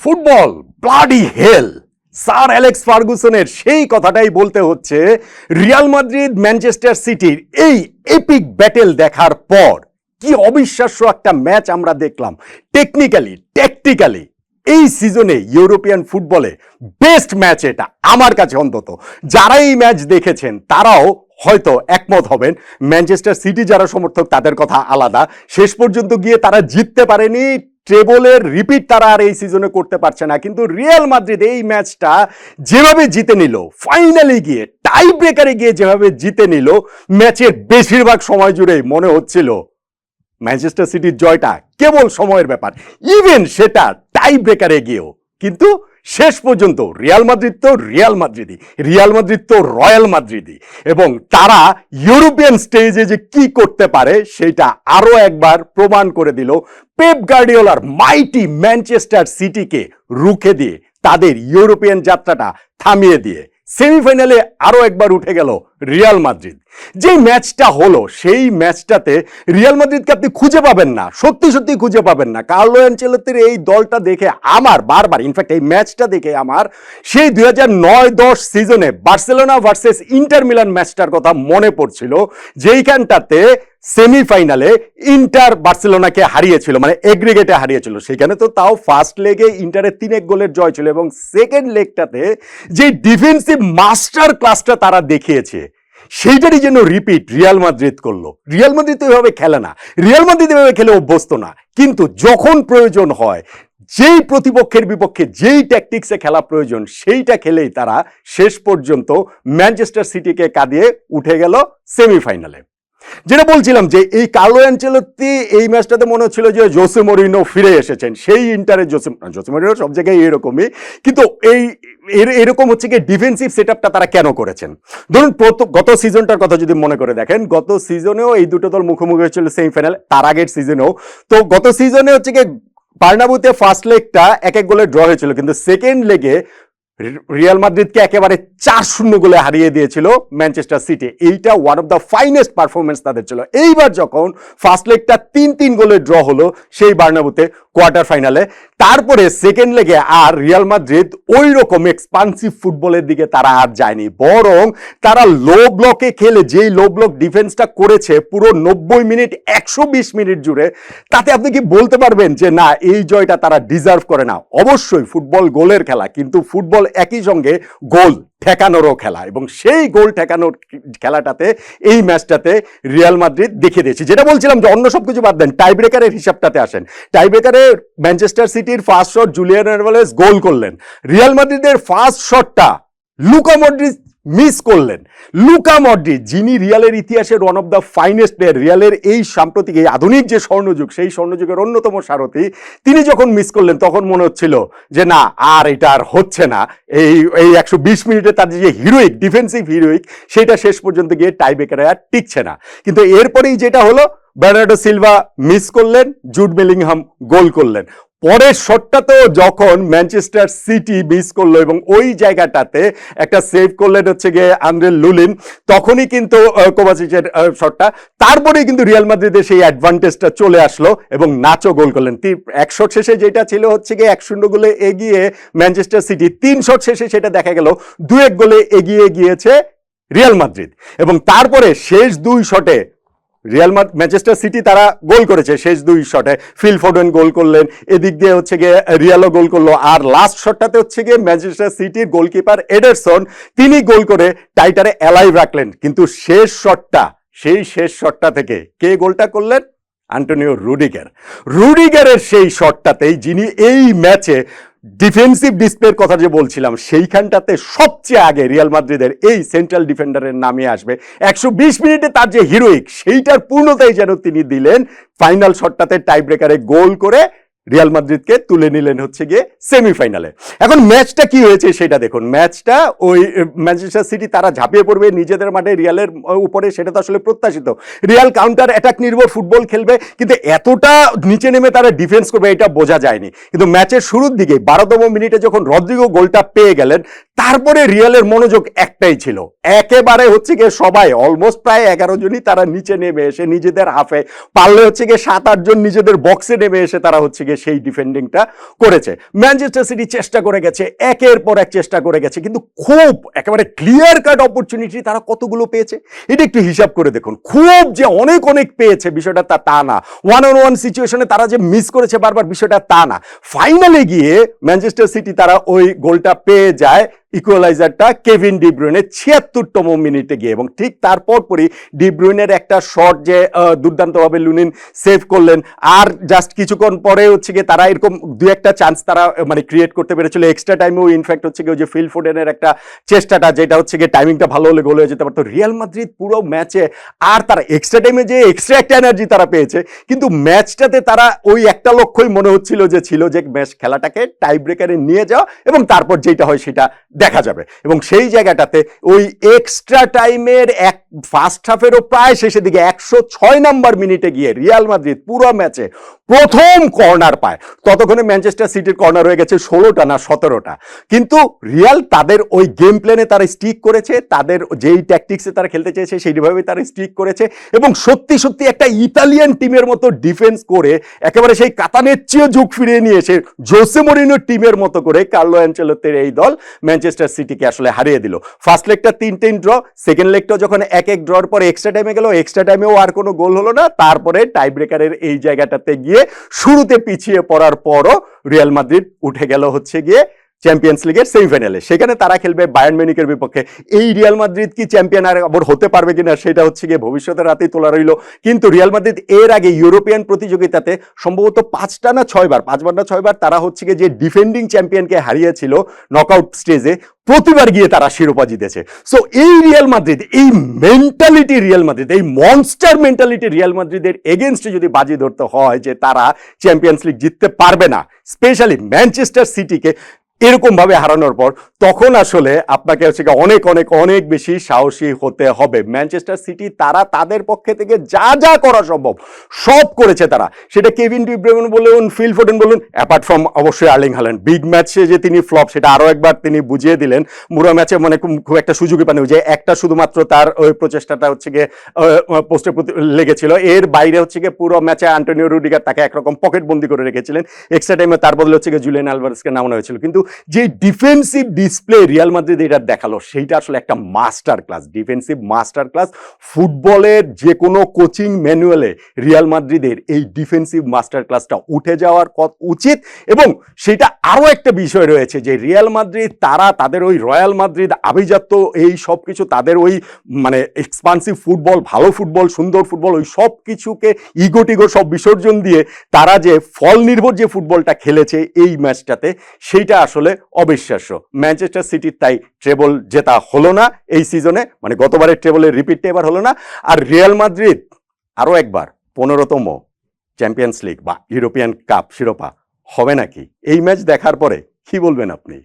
Football bloody hell sir Alex ফার্গুসনের সেই কথাটাই বলতে হচ্ছে, রিয়াল মাদ্রিদ, ম্যানচেস্টার সিটির এই এপিক ব্যাটেল দেখার পর, কি অবিশ্বাস্য একটা ম্যাচ আমরা দেখলাম। টেকনিক্যালি ট্যাকটিক্যালি এই সিজনে ইউরোপিয়ান ফুটবলে বেস্ট ম্যাচ এটা আমার কাছে অন্তত। যারা এই ম্যাচ দেখেছেন, তারাও হয়তো একমত হবেন, ম্যানচেস্টার সিটি যারা সমর্থক, তাদের কথা আলাদা। শেষ পর্যন্ত গিয়ে তারা জিততে পারেনি ট্রেবলের রিপিট তারা আর এই সিজনে করতে পারছে না। কিন্তু রিয়াল মাদ্রিদ এই ম্যাচটা যেভাবে জিতে নিল ফাইনালি গিয়ে টাই ব্রেকারে গিয়ে যেভাবে জিতে নিল ম্যাচের বেশিরভাগ সময় জুড়েই মনে হচ্ছিল ম্যানচেস্টার সিটির জয়টা কেবল সময়ের ব্যাপার। ইভেন সেটা টাই ব্রেকারে গিয়েও। কিন্তু শেষ পর্যন্ত রিয়াল মাদ্রিদ তো রিয়াল মাদ্রিদি রিয়াল মাদ্রিদ তো রয়্যাল মাদ্রিদি এবং তারা ইউরোপিয়ান স্টেজে যে কি করতে পারে সেটা আরও একবার প্রমাণ করে দিল পেপ গার্ডিওলার মাইটি ম্যানচেস্টার সিটিকে রুখে দিয়ে, তাদের ইউরোপিয়ান যাত্রাটা থামিয়ে দিয়ে। সেমিফাইনালে আরও একবার উঠে গেল রিয়াল মাদ্রিদ। যে ম্যাচটা হলো, সেই ম্যাচটাতে রিয়াল মাদ্রিদকে আপনি খুঁজে পাবেন না। সত্যি সত্যি খুঁজে পাবেন না। কার্লো অ্যাঞ্চেলতির এই দলটা দেখে আমার বারবার ইনফ্যাক্ট এই ম্যাচটা দেখে আমার সেই দুই হাজার নয় দশ সিজনে বার্সেলোনা ভার্সেস ইন্টার মিলান ম্যাচটার কথা মনে পড়ছিল, যেইখানটাতে সেমিফাইনালে ইন্টার বার্সেলোনাকে হারিয়েছিল মানে এগ্রিগেটে হারিয়েছিল। সেখানে তো তাও ফার্স্ট লেগে ইন্টারের তিন এক গোলের জয় ছিল এবং সেকেন্ড লেগটাতে যে ডিফেন্সিভ মাস্টার ক্লাসটা তারা দেখিয়েছে সেইটারই যেন রিপিট রিয়াল মাদ্রিদ করল। রিয়াল মাদ্রিদ এভাবে খেলে না। রিয়াল মাদ্রিদ এভাবে খেলে অভ্যস্ত না। কিন্তু যখন প্রয়োজন হয়, যেই প্রতিপক্ষের বিপক্ষে যেই ট্যাকটিক্সে খেলা প্রয়োজন, সেইটা খেলেই তারা শেষ পর্যন্ত ম্যানচেস্টার সিটিকে কাঁদিয়ে উঠে গেল সেমিফাইনালে যেটা বলছিলাম যে এই কার্লো অ্যাঞ্চেলত্তি এই ম্যাচটাতে মনে হচ্ছিল যে জোসে মরিনো ফিরে এসেছেন। সেই ইন্টারে জোসে জোসে মরিনো সব জায়গায় এরকমই। কিন্তু এই এরকম হচ্ছে কি ডিফেন্সিভ সেট তারা কেন করেছেন? ধরুন গত সিজনটার কথা যদি মনে করে দেখেন, গত সিজনেও এই দুটো দল মুখোমুখি হয়েছিল সেমিফাইনাল তার আগের সিজনেও তো গত সিজনে হচ্ছে কি বার্নাবুতে ফার্স্ট লেগটা এক এক গোলে ড্র হয়েছিল, কিন্তু সেকেন্ড লেগে রিয়াল মাদ্রিদকে একেবারে চার শূন্য গোলে হারিয়ে দিয়েছিল ম্যানচেস্টার সিটি। এইটা one of the finest performance তাদের ছিল। এইবার যখন ফার্স্ট লেগটা তিন তিন গোলে ড্র হলো সেই বার্নাবুতে কোয়ার্টার ফাইনালে তারপরে সেকেন্ড লেগে আর রিয়াল মাদ্রিদ ওই রকম এক্সপান্সিভ ফুটবলের দিকে তারা আর যায়নি। বরং তারা লো ব্লকে খেলে, যেই লো ব্লক ডিফেন্সটা করেছে পুরো নব্বই মিনিট, একশো বিশ মিনিট জুড়ে, তাতে আপনি কি বলতে পারবেন যে, না, এই জয়টা তারা ডিজার্ভ করে না? অবশ্যই ফুটবল গোলের খেলা, কিন্তু ফুটবল একই সঙ্গে গোল ঠেকানোরও খেলা। এবং সেই গোল ঠেকানোর খেলাটাতে এই ম্যাচটাতে রিয়াল মাদ্রিদ দেখিয়ে দিয়েছে। যেটা বলছিলাম যে অন্য সব কিছু বাদ দেন টাই ব্রেকারের হিসাবটাতে আসেন। টাই ব্রেকারে ম্যানচেস্টার সিটির ফার্স্ট শট জুলিয়ান গোল করলেন। রিয়াল মাদ্রিদের ফার্স্ট শটটা লুকা মডরিচ মিস করলেন। লুকা মডরিচ, যিনি রিয়ালের ইতিহাসের one of the finest player রিয়ালের এই সাম্প্রতিক, এই আধুনিক যে স্বর্ণযুগ, সেই স্বর্ণযুগের অন্যতম সারথি, তিনি যখন মিস করলেন, তখন মনে হচ্ছিল যে না, আর এটা আর হচ্ছে না। এই এই একশো বিশ মিনিটে তার যে হিরোইক ডিফেন্সিভ হিরোইক সেটা শেষ পর্যন্ত গিয়ে টাই বেকারে আর টিকছে না। কিন্তু এরপরেই যেটা হলো বার্নার্ডো সিলভা মিস করলেন জুড বেলিংহাম গোল করলেন। পরের শটটাতেও যখন ম্যানচেস্টার সিটি মিস করল এবং ওই জায়গাটাতে একটা সেভ করলেন হচ্ছে গিয়ে আন্দ্রে লুলিন, তখনই কিন্তু কোভাচিচের শটটা। তারপরেই কিন্তু রিয়াল মাদ্রিদের সেই অ্যাডভান্টেজটা চলে আসলো এবং নাচও গোল করলেন। এক শট শেষে যেটা ছিল হচ্ছে গিয়ে এক শূন্য গোলে এগিয়ে ম্যানচেস্টার সিটি, তিন শট শেষে সেটা দেখা গেল দু এক গোলে এগিয়ে গিয়েছে রিয়াল মাদ্রিদ। এবং তারপরে শেষ দুই শটে রিয়াল মাদ ম্যানচেস্টার সিটি তারা গোল করেছে শেষ দুই শটে ফিল ফোডেন গোল করলেন, এদিক দিয়ে হচ্ছে গিয়ে রিয়ালও গোল করল। আর লাস্ট শটটাতে হচ্ছে গিয়ে ম্যানচেস্টার সিটির গোলকিপার এডারসন তিনি গোল করে টাইটারে অ্যালাইভ রাখলেন। কিন্তু শেষ শটটা সেই শেষ শটটা থেকে কে গোলটা করলেন? আন্টোনিও রুডিগার রুডিগারের সেই শটটাতেই যিনি এই ম্যাচে ডিফেন্সিভ ডিসপ্লের কথা যে বলছিলাম, সেইখানটাতে সবচেয়ে আগে রিয়াল মাদ্রিদের এই সেন্ট্রাল ডিফেন্ডারের নামে আসবে। একশো বিশ মিনিটে তার যে হিরোইক সেইটার পূর্ণতাই যেন তিনি দিলেন। ফাইনাল শটটাতে টাই ব্রেকারে গোল করে রিয়াল মাদ্রিদকে তুলে নিলেন হচ্ছে গিয়ে সেমিফাইনালে। এখন ম্যাচটা কি হয়েছে সেটা দেখুন। ম্যাচটা ওই ম্যানচেস্টার সিটি তারা ঝাঁপিয়ে পড়বে নিজেদের মাঠে রিয়ালের উপরে সেটা তো আসলে প্রত্যাশিত। রিয়াল কাউন্টার অ্যাটাক নির্ভর ফুটবল খেলবে, কিন্তু এতটা নিচে নেমে তারা ডিফেন্স করবে এটা বোঝা যায়নি। কিন্তু ম্যাচের শুরুর দিকে বারোতম মিনিটে যখন রদ্রিগো গোলটা পেয়ে গেলেন তারপরে রিয়ালের মনোযোগ একটাই ছিল। একেবারে হচ্ছে গিয়ে সবাই অলমোস্ট প্রায় এগারো জনই তারা নিচে নেমে এসে নিজেদের হাফে পারলে হচ্ছে গিয়ে সাত আটজন নিজেদের বক্সে নেমে এসে তারা হচ্ছে গিয়ে সেই ডিফেন্ডিংটা করেছে। ম্যানচেস্টার সিটি চেষ্টা করে গেছে, একের পর এক চেষ্টা করে গেছে, কিন্তু খুব একেবারে ক্লিয়ার কাট অপরচুনিটি তারা কতগুলো পেয়েছে? এটা একটু হিসাব করে দেখুন। খুব যে অনেক অনেক পেয়েছে বিষয়টা তা তা না। ওয়ান অন ওয়ান সিচুয়েশনে তারা যে মিস করেছে বারবার বিষয়টা তা না। ফাইনালে গিয়ে ম্যানচেস্টার সিটি তারা ওই গোলটা পেয়ে যায়। ইকুয়ালাইজারটা কেভিন ডিব্রুইনের ছিয়াত্তরতম মিনিটে গিয়ে এবং ঠিক তারপর পরই ডিব্রুইনের একটা শট যে দুর্দান্তভাবে লুনিন সেভ করলেন। আর জাস্ট কিছুক্ষণ পরে হচ্ছে গিয়ে তারা এরকম দু একটা চান্স তারা মানে ক্রিয়েট করতে পেরেছিল। এক্সট্রা টাইমেও ইনফ্যাক্ট হচ্ছে গিয়ে যে ফিল ফোডেনের একটা চেষ্টাটা, যেটা হচ্ছে গিয়ে টাইমিংটা ভালো হলে গোল হয়ে যেতে পারতো। রিয়াল মাদ্রিদ পুরো ম্যাচে আর তারা এক্সট্রা টাইমে যে এক্সট্রা একটা এনার্জি তারা পেয়েছে, কিন্তু ম্যাচটাতে তারা ওই একটা লক্ষ্যই মনে হচ্ছিল যে, ছিল যে ম্যাচ খেলাটাকে টাই ব্রেকারে নিয়ে যাওয়া এবং তারপর যেটা হয় সেটা দেখা যাবে। এবং সেই জায়গাটাতে ওই এক্সট্রা টাইমের এক ফার্স্ট হাফেরও প্রায় শেষের দিকে একশো ছয় নম্বর মিনিটে গিয়ে রিয়াল মাদ্রিদ পুরো ম্যাচে প্রথম কর্নার পায়। ততক্ষণে ম্যানচেস্টার সিটির কর্নার হয়ে গেছে ষোলোটা না সতেরোটা। কিন্তু রিয়াল তাদের ওই গেম প্ল্যানে তারা স্টিক করেছে, তাদের যেই ট্যাকটিক্সে তারা খেলতে চেয়েছে সেইভাবে তারা স্টিক করেছে এবং সত্যি সত্যি একটা ইতালিয়ান টিমের মতো ডিফেন্স করে একেবারে সেই কাতানের চেয়েও ঝুঁক ফিরিয়ে নিয়ে এসে টিমের মতো করে কার্লো অ্যাঞ্চেলোতের এই দল ম্যানচেস্টার সিটিকে আসলে হারিয়ে দিল। ফার্স্ট লেগটা তিন তিন ড্র সেকেন্ড লেগটা যখন এক এক ড্রর পরে এক্সট্রা টাইমে গেল এক্সট্রা টাইমেও আর কোনো গোল হলো না। তারপরে টাই ব্রেকারের এই জায়গাটাতে গিয়ে শুরুতে পিছিয়ে পড়ার পরও রিয়াল মাদ্রিদ উঠে গেল হচ্ছে গিয়ে চ্যাম্পিয়ন্স লিগের সেমিফাইনালে সেখানে তারা খেলবে বায়ার্ন মিউনিকের বিপক্ষে। এই রিয়াল মাদ্রিদ কি চ্যাম্পিয়ন আর আবার হতে পারবে কিনা সেটা হচ্ছে গিয়ে ভবিষ্যতের রাতেই তোলা রইল। কিন্তু রিয়াল মাদ্রিদ এর আগে ইউরোপিয়ান প্রতিযোগিতাতে সম্ভবত পাঁচটা না ছয়বার, পাঁচবার না ছয়বার তারা হচ্ছে গিয়ে যে ডিফেন্ডিং চ্যাম্পিয়নকে হারিয়েছিল নকআউট স্টেজে প্রতিবার গিয়ে তারা শিরোপা জিতেছে। সো এই রিয়াল মাদ্রিদ এই মেন্টালিটি রিয়াল মাদ্রিদ এই মনস্টার মেন্টালিটি রিয়াল মাদ্রিদের এগেনস্টে যদি বাজি ধরতে হয় যে তারা চ্যাম্পিয়ন্স লিগ জিততে পারবে না স্পেশালি ম্যানচেস্টার সিটিকে এরকম ভাবে হারানোর পর তখন আসলে আপনাকে হচ্ছে অনেক অনেক অনেক বেশি সাহসী হতে হবে। ম্যানচেস্টার সিটি তারা তাদের পক্ষে থেকে যা যা করা সম্ভব সব করেছে তারা। সেটা কেভিন ডি ডিব্রেমন বলুন ফিল ফোডেন বলুন অ্যাপার্ট ফ্রম অবশ্যই আর্লিং হালেন্ড বিগ ম্যাচে যে তিনি ফ্লপ সেটা আরও একবার তিনি বুঝিয়ে দিলেন। মুরা ম্যাচে মানে খুব- একটা সুযোগই ওই যে একটা শুধুমাত্র তার ওই প্রচেষ্টাটা হচ্ছে গিয়ে পোস্টের প্রতি লেগেছিল। এর বাইরে হচ্ছে গিয়ে পুরো ম্যাচে আন্টোনিও রুডিগার তাকে একরকম পকেট বন্দি করে রেখেছিলেন। এক্সট্রা টাইমে তার বদলে হচ্ছে গিয়ে জুলিয়ান আলভারেসকে নামানো হয়েছিল। কিন্তু যে ডিফেন্সিভ ডিসপ্লে রিয়াল মাদ্রিদ এটা দেখাল, সেইটা আসলে একটা master class defensive master class ফুটবলের যে কোনো কোচিং ম্যানুয়ালে রিয়াল মাদ্রিদের এই ডিফেন্সিভ মাস্টার ক্লাসটা উঠে যাওয়ার উচিত এবং সেটা আরও একটা বিষয় রয়েছে যে রিয়াল মাদ্রিদ তারা তাদের ওই রয়্যাল মাদ্রিদ আভিজাত্য এই সব কিছু তাদের ওই মানে এক্সপান্সিভ ফুটবল ভালো ফুটবল সুন্দর ফুটবল ওই সব কিছুকে ইগো টিগো সব বিসর্জন দিয়ে তারা যে ফল নির্ভর যে ফুটবলটা খেলেছে এই ম্যাচটাতে সেইটা আসলে অবিশ্বাস্য। ম্যানচেস্টার সিটির তাই ট্রেবল জেতা হলো না এই সিজনে মানে গতবারের ট্রেবলের রিপিটটা এবার হলো না। আর রিয়াল মাদ্রিদ আরও একবার পনেরোতম চ্যাম্পিয়ন্স লিগ বা ইউরোপিয়ান কাপ শিরোপা হবে নাকি? এই ম্যাচ দেখার পরে কি বলবেন আপনি?